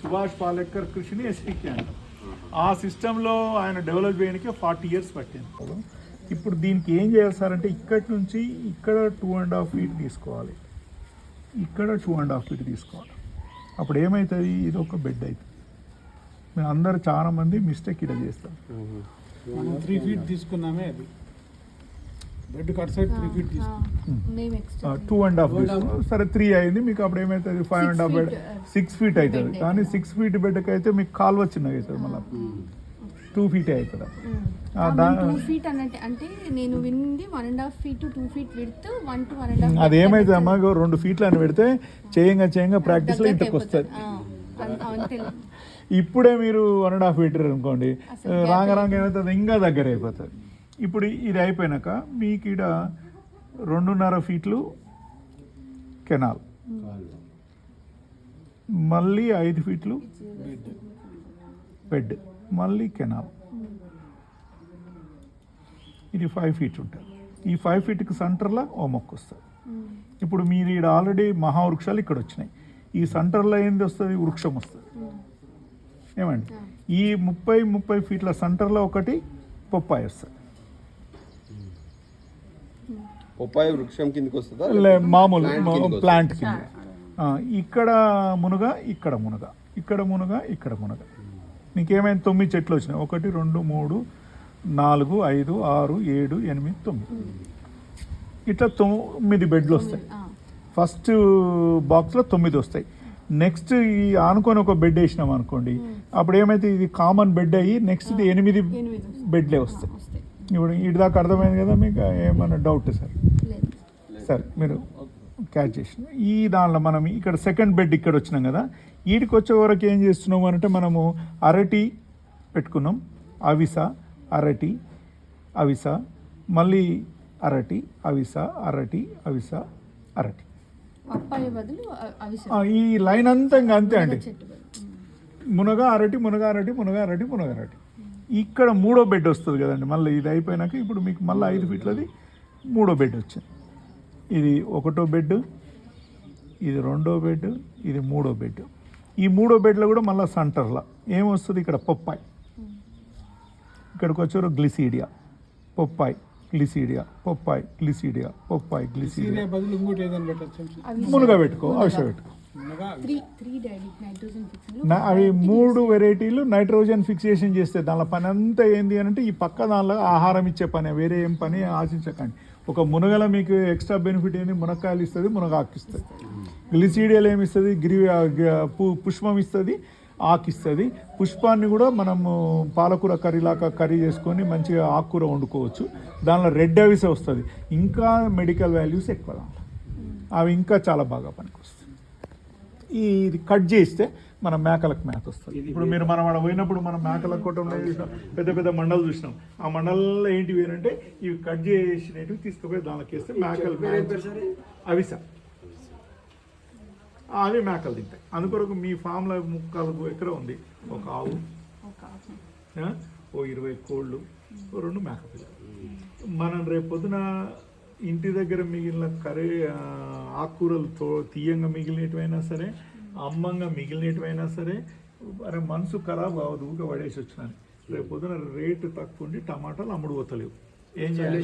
సుభాష్ పాలేకర్ కృషిని ఎస్పీకే అంటాం. ఆ సిస్టంలో ఆయన డెవలప్ చేయడానికి ఫార్టీ ఇయర్స్ పట్టింది. ఇప్పుడు దీనికి ఏం చేయాలి సార్ అంటే ఇక్కడి నుంచి ఇక్కడ టూ అండ్ హాఫ్ ఫీట్ తీసుకోవాలి. ఇక్కడ టూ అండ్ హాఫ్ ఫీట్ తీసుకోవాలి. అప్పుడు ఏమవుతుంది ఇది ఒక బెడ్ అవుతుంది మేము అందరు చాలా మంది మిస్టేక్ ఇలా చేస్తాం త్రీ ఫీట్ తీసుకున్నామే అది. Bed cut side three feet తీసుకున్నాం టూ అండ్ హాఫ్ సరే త్రీ అయింది. మీకు అప్పుడు ఏమవుతుంది five and half bed six feet అవుతుంది. కానీ సిక్స్ ఫీట్ బెడ్కి అయితే మీకు కాలువ చిన్నగా అవుతుంది మళ్ళీ. టూ ఫీట్ అవుతుంది అప్పుడు. ఆ, దా- టూ ఫీట్ అన్నట్టు అంటే నేను వింది one and half feet two feet width one to one and half అది ఏమైతుంది అమ్మా? రెండు ఫీట్లు అని పెడితే చేయంగా చేయంగా ప్రాక్టీస్లో ఇంటికి వస్తుంది. ఇప్పుడే మీరు వన్ అండ్ హాఫ్ మీటర్ అనుకోండి. రాంగ రాంగ ఏమవుతుంది ఇంకా దగ్గర అయిపోతుంది. ఇప్పుడు ఇది అయిపోయినాక మీకు ఇక్కడ రెండున్నర ఫీట్లు కెనాల్. మళ్ళీ ఐదు ఫీట్లు బెడ్ బెడ్ మళ్ళీ కెనాల్. ఇది ఫైవ్ ఫీట్ ఉంటుంది ఈ ఫైవ్ ఫీట్కి సెంటర్లో ఓ మొక్క వస్తుంది. ఇప్పుడు మీరు ఇక్కడ ఆల్రెడీ మహావృక్షాలు ఇక్కడ వచ్చినాయి. ఈ సెంటర్లో ఏంది వస్తుంది? వృక్షం వస్తుంది. ఏమండి? ఈ ముప్పై ముప్పై ఫీట్ల సెంటర్లో ఒకటి పొప్పాయి వస్తుంది. పొప్పాయి వృక్షం కిందకి వస్తుందా? లే మామూలు? ప్లాంట్ కింద ఆ, ఇక్కడ మునగ ఇక్కడ మునగ. ఇక్కడ మునగ ఇక్కడ మునగ. నీకేమైనా తొమ్మిది చెట్లు వచ్చినాయి? ఒకటి రెండు మూడు నాలుగు ఐదు ఆరు ఏడు ఎనిమిది తొమ్మిది. ఇట్లా తొమ్మిది బెడ్లు వస్తాయి. ఫస్ట్ బాక్స్లో తొమ్మిది వస్తాయి. నెక్స్ట్ ఈ ఆనుకొని ఒక బెడ్ వేసినాం అనుకోండి అప్పుడు ఏమైతే ఇది కామన్ బెడ్ అయ్యి నెక్స్ట్ ఇది ఎనిమిది బెడ్లే వస్తాయి. ఇప్పుడు ఇటు దాకా అర్థమైంది కదా మీకు ఏమన్నా డౌట్ సార్? సరే మీరు క్యాచ్ చేసిన. ఈ దానిలో మనం ఇక్కడ సెకండ్ బెడ్ ఇక్కడ వచ్చినాం కదా వీటికి వచ్చే వరకు ఏం చేస్తున్నాం అంటే మనము అరటి పెట్టుకున్నాం అవిస అరటి అవిస మళ్ళీ అరటి అవిస అరటి అవిస అరటి. ఈ లైన్ అంతా ఇంకా అంతే అండి మునగ అరటి మునగ అరటి మునగ అరటి మునగ అరటి. ఇక్కడ మూడో బెడ్ వస్తుంది కదండి. మళ్ళీ ఇది అయిపోయినాక ఇప్పుడు మీకు మళ్ళీ ఐదు ఫీట్లది మూడో బెడ్ వచ్చింది. ఇది ఒకటో బెడ్ ఇది రెండో బెడ్ ఇది మూడో బెడ్. ఈ మూడో బెడ్లో కూడా మళ్ళీ సెంటర్లో. ఏమొస్తుంది ఇక్కడ? పొప్పాయి. ఇక్కడికి వచ్చారు గ్లిసీడియా. పొప్పాయి గ్లిసీడియా. పొప్పాయి గ్లిసీడియా. పొప్పాయి గ్లిసీడియా మునగ పెట్టుకో అవసరం పెట్టుకో. అవి మూడు వెరైటీలు నైట్రోజన్ ఫిక్సేషన్ చేస్తే దానిలో పని అంతా ఏంది అని అంటే ఈ పక్క దానిలో ఆహారం ఇచ్చే పని వేరే ఏం పని ఆశించకండి. ఒక మునగల మీకు ఎక్స్ట్రా బెనిఫిట్ ఏంది? మునక్కాయలు ఇస్తుంది మునగాకు ఇస్తుంది. గ్లిసీడియల్ ఏమి ఇస్తుంది? గిరి పుష్పం ఇస్తుంది ఆకు ఇస్తుంది. పుష్పాన్ని కూడా మనము పాలకూర కర్రీలాగా కర్రీ చేసుకొని మంచిగా ఆకుకూర వండుకోవచ్చు. దానిలో రెడ్ అవిస వస్తుంది. ఇంకా మెడికల్ వాల్యూస్ ఎక్కువ దాంట్లో. అవి ఇంకా చాలా బాగా పనికొస్తాయి. ఈ ఇది కట్ చేస్తే మన మేకలకు మేత వస్తుంది. ఇప్పుడు మీరు మనం అక్కడ పోయినప్పుడు మనం మేకల కుటుంబంలో చూసినాం పెద్ద పెద్ద మండలు చూసినాం. ఆ మండలంలో ఏంటివి అంటే ఇవి కట్ చేసినవి తీసుకుపోయి దానికి వేస్తే మేకలు అవిస అవి మేకలు తింటాయి. అందుకొరకు మీ ఫామ్లో ముక్కలు ఎకరం ఉంది. ఒక ఆవు. ఓ ఇరవై కోళ్ళు. ఓ రెండు మేక పిల్లలు మనం రేపు పొద్దున ఇంటి దగ్గర మిగిలిన కర్రీ ఆకుకూరలు తో తీయంగా మిగిలినటువైనా సరే అమ్మంగా మిగిలినటువైనా సరే అరే మనసు ఖరాబ్ అవ్వదు ఊగా పడేసి వచ్చినాను. రేపు పొద్దున రేటు తక్కువ ఉండి టమాటాలు అమ్ముడు పోతలేవు. ఏం చేయాలి?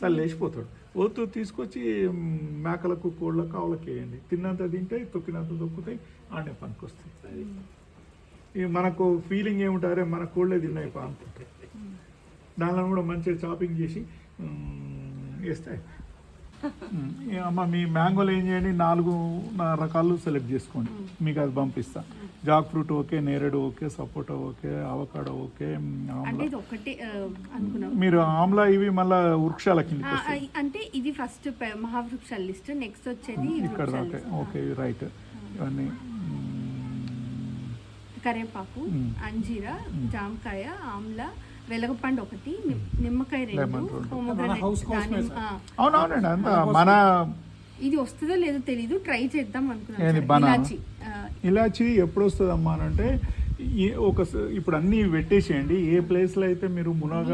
సార్ లేచిపోతాడు. పోతూ తీసుకొచ్చి మేకలకు కోళ్ళకు ఆవులకు వేయండి. తిన్నంత తింటాయి తొక్కినంత తొక్కుతాయి ఆడే పనికి వస్తాయి మనకు ఫీలింగ్ ఏముంటారే మన కోళ్ళే తిన్నాయి పా అనుకుంటాయి దానిలో కూడా మంచిగా చాపింగ్ చేసి వేస్తాయి అమ్మ మీ మ్యాంగోలో ఏం చేయండి? నాలుగు రకాలు సెలెక్ట్ చేసుకోండి. మీకు అది పంపిస్తా. జాక్ ఫ్రూట్ ఓకే నేరేడు okay sapota okay avocado okay మీరు ఆమ్లా ఇవి మళ్ళా వృక్షాల వస్తాయి. అంటే ఇది ఫస్ట్ మహావృక్షాల లిస్ట్ నెక్స్ట్ వచ్చేది ఇక్కడ. Okay right. ఇవన్నీ కరేపాకు. అంజీర జామకాయ ఆమ్ల వెలగపండు ఒకటి నిమ్- నిమ్మకాయ రెండు మన అంతా ఇది వస్తుందో లేదో తెలీదు ట్రై చేద్దాం అనుకున్నాను? ఇలాచి ఎప్పుడు వస్తుంది అమ్మా అని అంటే ఒక స- ఇప్పుడు అన్నీ పెట్టేసేయండి. ఏ ప్లేస్లో అయితే మీరు మునగ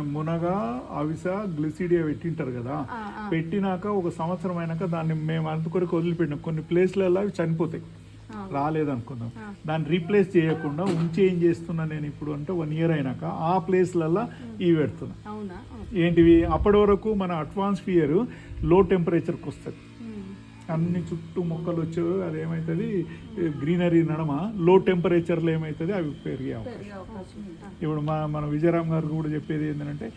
మునగ అవిస గ్లిసిడియా పెట్టింటారు కదా. పెట్టినాక ఒక సంవత్సరం అయినాక దాన్ని మేము అంతకొరకు వదిలిపెట్టినాం. కొన్ని ప్లేస్లలో అవి చనిపోతాయి. రాలేదనుకుందాం. దాన్ని రీప్లేస్ చేయకుండా ఉంచి ఏం చేస్తున్నా నేను ఇప్పుడు అంటే వన్ ఇయర్ అయినాక ఆ ప్లేస్లల్లో ఇవి పెడుతున్నా. ఏంటివి? అప్పటి వరకు మన అట్మాస్ఫియర్లో టెంపరేచర్కి వస్తుంది. అన్ని చుట్టూ మొక్కలు వచ్చేవి అది ఏమవుతుంది గ్రీనరీ నడమ లో టెంపరేచర్లో ఏమవుతుంది అవి పెరిగే అవకాశం. ఇప్పుడు మా మన విజయరామ్ గారు కూడా చెప్పేది ఏంటంటే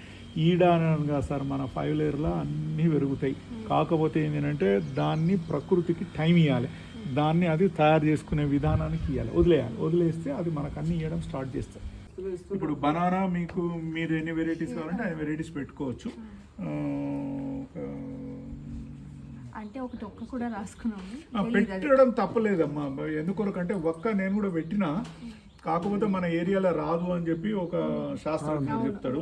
ఈడ అనగా సార్ మన ఫైవ్ లేయర్లో అన్నీ పెరుగుతాయి. కాకపోతే ఏంటంటే దాన్ని ప్రకృతికి టైం ఇవ్వాలి దాన్ని అది తయారు చేసుకునే విధానానికి ఇవ్వాలి వదిలేయాలి. వదిలేస్తే అది మనకు అన్ని ఇవ్వడం స్టార్ట్ చేస్తుంది ఇప్పుడు బనానా మీకు మీరు ఎన్ని వెరైటీస్ కావాలంటే అన్ని వెరైటీస్ పెట్టుకోవచ్చు. అంటే ఒకటి ఒక్క కూడా రాసుకున్నాము పెట్టడం తప్పలేదమ్మా. ఎందుకొరకంటే ఒక్క నేను కూడా పెట్టినా కాకపోతే మన ఏరియాలో రాదు అని చెప్పి ఒక శాస్త్రజ్ఞుడు చెప్తాడు.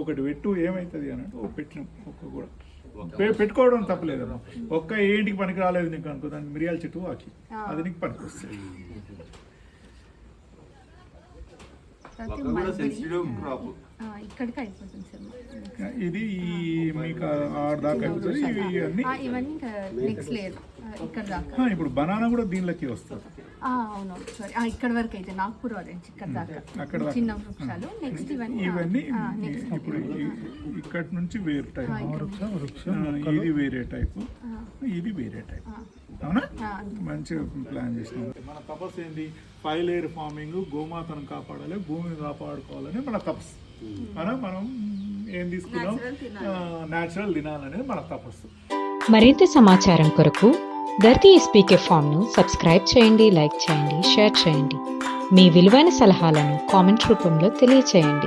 ఒకటి పెట్టు ఏమవుతుంది అని అంటే ఓ పెట్టినాం ఒక్క కూడా. పెట్టుకోవడం తప్పలేదమ్మా. ఒక్క ఏంటికి పనికి రాలేదు నీకు అనుకో దానికి మిరియాల చెట్టు ఆకి అది నీకు పనికి వస్తుంది ఇక్కడికి అయిపోతుంది సార్. ఇది ఈ మీకు ఆడ దాకా అవుతుంది ఇవి అన్ని ఆ, ఇవన్నీ నెక్స్ట్ లేయర్ ఇక్కడ దాకా. ఆ, ఇప్పుడు బనానా కూడా దీనిలోకి వస్తుంది. ఆ, అవునవును సారీ ఇక్కడ వరకు అయితే నాగ్పూర్ ఆరెంజ్ ఇక్కడ దాకా. అక్కడ దాకా. చిన్న వృక్షాలు నెక్స్ట్ ఇవన్నీ ఇవన్నీ నెక్స్ట్ ఇప్పుడు ఇక్కడి నుంచి వేరు టైప్ వృక్షం ఇది వేరే టైపు ఇది వేరే టైప్ అవునా? మంచిగా ప్లాన్ చేసినాం. మన తపస్సు ఏంటి ఫైవ్ లేయర్ ఫార్మింగ్ గోమాతను కాపాడాలి భూమిని కాపాడుకోవాలని మన తపస్సు. అవునా? మనం ఏం తీసుకున్నాం? న్యాచురల్ తినాలనేది మన తపస్సు. మరింత సమాచారం కొరకు ధర్తీ స్పీకే ఫామ్ను సబ్స్క్రైబ్ చేయండి లైక్ చేయండి షేర్ చేయండి. మీ విలువైన సలహాలను కామెంట్ రూపంలో తెలియచేయండి.